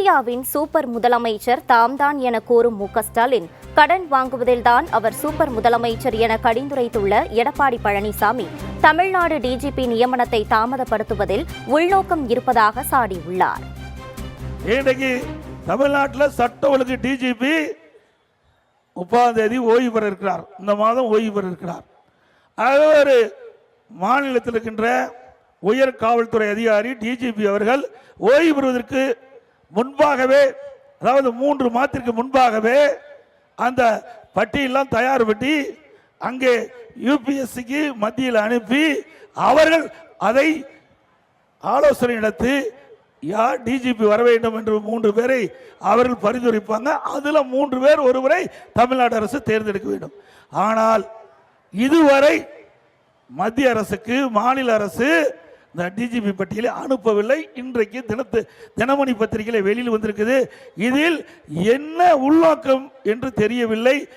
இந்தியாவின் சூப்பர் முதலமைச்சர் தாம்தான் என கூறும் மு ஸ்டாலின் கடன் வாங்குவதில்தான் அவர் சூப்பர் முதலமைச்சர் என கடிந்துரைத்துள்ள எடப்பாடி பழனிசாமி தமிழ்நாடு டிஜிபி நியமனத்தை தாமதப்படுத்துவதில் உள்நோக்கம் இருப்பதாக சாடியுள்ளார். இன்றைக்கு தமிழ்நாட்டில் சட்ட ஒழுங்கு டிஜிபி முப்பதாம் தேதி ஓய்வு பெற இருக்கிறார். இந்த மாதம் ஓய்வு பெற இருக்கிறார். ஆகவே ஒரு மாநிலத்தில் இருக்கின்ற உயர் காவல்துறை அதிகாரி டிஜிபி அவர்கள் ஓய்வு பெறுவதற்கு முன்பாகவே அதாவது மூன்று மாதத்திற்கு முன்பாகவே அந்த பட்டியெல்லாம் தயார் பண்ணி அங்கே யூபிஎஸ்சிக்கு மத்தியில் அனுப்பி அவர்கள் அதை ஆலோசனை நடத்தி யார் டிஜிபி வர வேண்டும் என்று மூன்று பேரை அவர்கள் பரிந்துரைப்பாங்க. அதில் மூன்று பேர் ஒருவரை தமிழ்நாடு அரசு தேர்ந்தெடுக்க வேண்டும். ஆனால் இதுவரை மத்திய அரசுக்கு மாநில அரசு இந்த டிஜிபி பட்டியலை அனுப்பவில்லை. இன்றைக்கு தினத்து தினமணி பத்திரிகையில் வெளியில் வந்திருக்குது. இதில் என்ன உள்நோக்கம் என்று தெரியவில்லை.